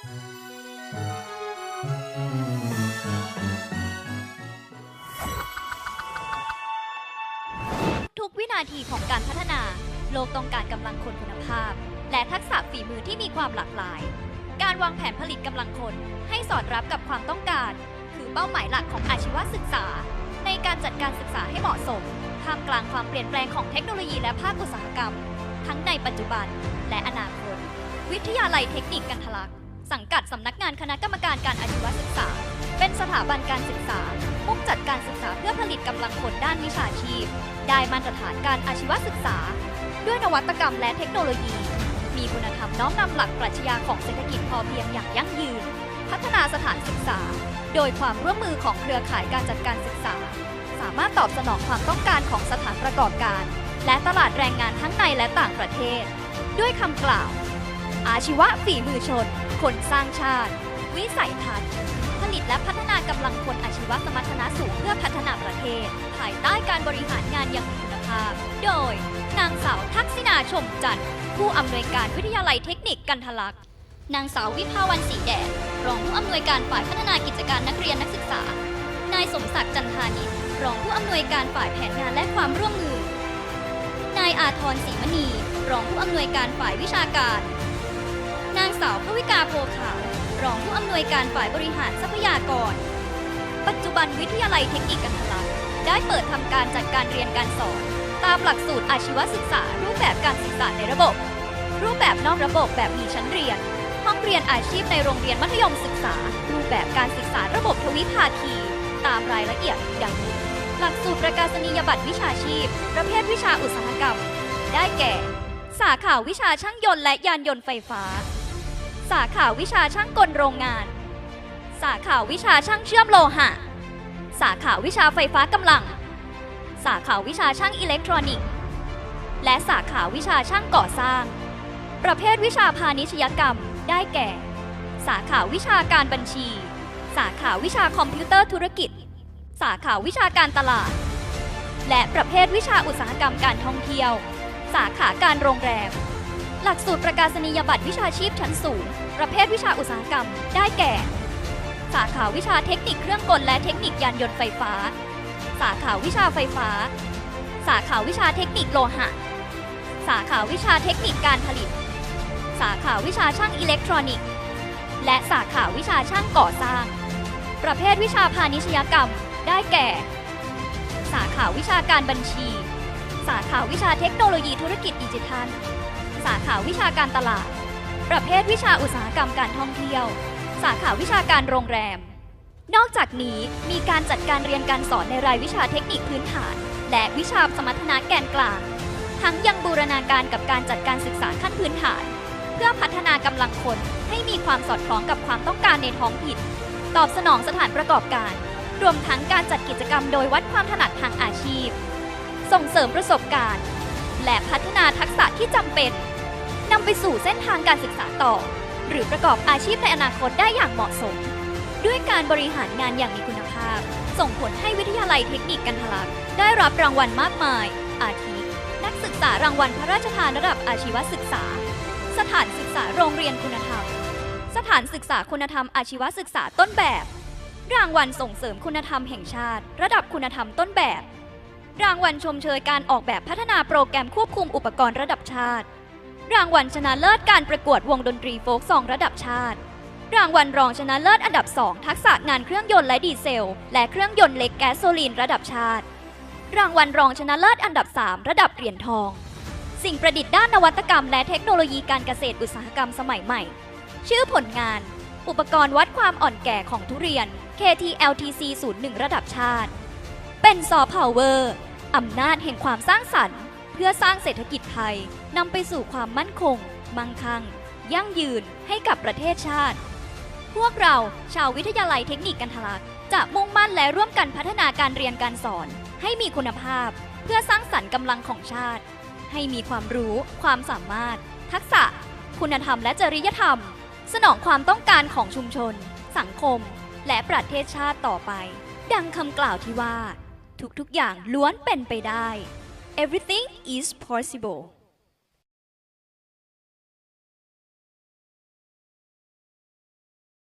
ทุกวินาทีของการพัฒนา โลกต้องการกำลังคนคุณภาพ และทักษะฝีมือที่มีความหลากหลาย การวางแผนผลิตกำลังคนให้สอดรับกับความต้องการ คือเป้าหมายหลักของอาชีวศึกษา ในการจัดการศึกษาให้เหมาะสมท่ามกลางความเปลี่ยนแปลงของเทคโนโลยีและภาคอุตสาหกรรม ทั้งในปัจจุบันและอนาคต วิทยาลัยเทคนิคกันทลัก สังกัดสำนักงานคณะกรรมการการอาชีวศึกษา เป็นสถาบันการศึกษามุ่งจัดการศึกษาเพื่อผลิตกำลังคนด้านวิชาชีพ ได้มาตรฐานการอาชีวศึกษา ด้วยนวัตกรรมและเทคโนโลยี มีคุณธรรมน้อมนำหลักปรัชญาของเศรษฐกิจพอเพียงอย่างยั่งยืน พัฒนาสถานศึกษา โดยความร่วมมือของเครือข่ายการจัดการศึกษา สามารถตอบสนองความต้องการของสถานประกอบการ และตลาดแรงงานทั้งในและต่างประเทศ ด้วยคำกล่าว อาชีวะฝีมือชน คนสร้างชาติ วิสัยทัศน์ ผลิตและพัฒนากำลังคนอาชีวสมรรถนะสูงเพื่อพัฒนาประเทศ ภายใต้การบริหารงานอย่างมีคุณภาพ โดย นางสาวทักษิณาชมจันทร์ผู้อำนวยการวิทยาลัยเทคนิคกันทะลักนางสาววิภาวันสีแดดรองผู้อำนวยการฝ่ายพัฒนากิจการนักเรียนนักศึกษา นายสมศักดิ์จันทานิชรองผู้อำนวยการฝ่ายแผนงานและความร่วมมือ นายอาทรศรีมณี รองผู้อำนวยการฝ่ายวิชาการ นางสาวพวิกาโพขาวรองผู้อำนวยการฝ่ายบริหารทรัพยากร ปัจจุบันวิทยาลัยเทคนิคกันทลักได้เปิดทำการจัดการเรียนการสอน ตามหลักสูตรอาชีวศึกษา รูปแบบการศึกษาในระบบ รูปแบบนอกระบบแบบมีชั้นเรียน ห้องเรียนอาชีพในโรงเรียนมัธยมศึกษา รูปแบบการศึกษาระบบทวิภาคี ตามรายละเอียดดังนี้ หลักสูตรประกาศนียบัตรวิชาชีพ ประเภทวิชาอุตสาหกรรม ได้แก่ สาขาวิชาช่างยนต์และยานยนต์ไฟฟ้า สาขาวิชาช่างกลโรงงาน สาขาวิชาช่างเชื่อมโลหะ สาขาวิชาไฟฟ้ากำลัง สาขาวิชาช่างอิเล็กทรอนิกส์ และสาขาวิชาช่างก่อสร้าง ประเภทวิชาพาณิชยกรรมได้แก่ สาขาวิชาการบัญชี สาขาวิชาคอมพิวเตอร์ธุรกิจ สาขาวิชาการตลาด และประเภทวิชาอุตสาหกรรมการท่องเที่ยว สาขาการโรงแรม หลักสูตรประกาศนียบัตรวิชาชีพชั้นสูง ประเภทวิชาอุตสาหกรรม ได้แก่ สาขาวิชาเทคนิคเครื่องกลและเทคนิคยานยนต์ไฟฟ้า สาขาวิชาไฟฟ้า สาขาวิชาเทคนิคโลหะ สาขาวิชาเทคนิคการผลิต สาขาวิชาช่างอิเล็กทรอนิกส์ และสาขาวิชาช่างก่อสร้าง ประเภทวิชาพาณิชยกรรม ได้แก่ สาขาวิชาการบัญชี สาขาวิชาเทคโนโลยีธุรกิจดิจิทัล สาขาวิชาการตลาด ประเภทวิชาอุตสาหกรรมการท่องเที่ยว สาขาวิชาการโรงแรม นอกจากนี้มีการจัดการเรียนการสอนในรายวิชาเทคนิคพื้นฐาน และวิชาสมรรถนะแกนกลาง ทั้งยังบูรณาการกับการจัดการศึกษาขั้นพื้นฐาน เพื่อพัฒนากำลังคนให้มีความสอดคล้องกับความต้องการในท้องถิ่นตอบสนองสถานประกอบการ รวมทั้งการจัดกิจกรรมโดยวัดความถนัดทางอาชีพ ส่งเสริมประสบการณ์ และพัฒนาทักษะที่จำเป็น นำไปสู่เส้นทางการศึกษาต่อ หรือประกอบอาชีพในอนาคตได้อย่างเหมาะสม ด้วยการบริหารงานอย่างมีคุณภาพ ส่งผลให้วิทยาลัยเทคนิคกันทะลักได้รับรางวัลมากมาย อาทิ นักศึกษารางวัลพระราชทานระดับอาชีวศึกษา สถานศึกษาโรงเรียนคุณธรรม สถานศึกษาคุณธรรมอาชีวศึกษาต้นแบบ รางวัลส่งเสริมคุณธรรมแห่งชาติ ระดับคุณธรรมต้นแบบ รางวัลชมเชยการออกแบบพัฒนาโปรแกรมควบคุมอุปกรณ์ระดับชาติ รางวัลชนะเลิศการประกวดวงดนตรีโฟกซองระดับชาติ รางวัลรองชนะเลิศอันดับ 2 ทักษะงานเครื่องยนต์และดีเซล และเครื่องยนต์เล็กแก๊สโซลีนระดับชาติ รางวัลรองชนะเลิศอันดับ 3 ระดับเหรียญทอง สิ่งประดิษฐ์ด้านนวัตกรรม และเทคโนโลยีการเกษตรอุตสาหกรรมสมัยใหม่ ชื่อผลงาน อุปกรณ์วัดความอ่อนแก่ของทุเรียน KTLTC 01 ระดับชาติ เป็นซอฟต์พาวเวอร์อำนาจแห่งความสร้างสรรค์ พื่อสร้างเศรษฐกิจไทยนำไปสู่ความมั่นคง มั่งคั่ง ยั่งยืนให้กับประเทศชาติ พวกเราชาววิทยาลัยเทคนิคกันทลักจะมุ่งมั่นและร่วมกันพัฒนาการเรียนการสอน ให้มีคุณภาพ เพื่อสร้างสรรค์กำลังของชาติ ให้มีความรู้ ความสามารถ ทักษะ คุณธรรมและจริยธรรม สนองความต้องการของชุมชน สังคม และประเทศชาติต่อไป ดังคำกล่าวที่ว่า ทุกๆอย่างล้วนเป็นไปได้ everything is possible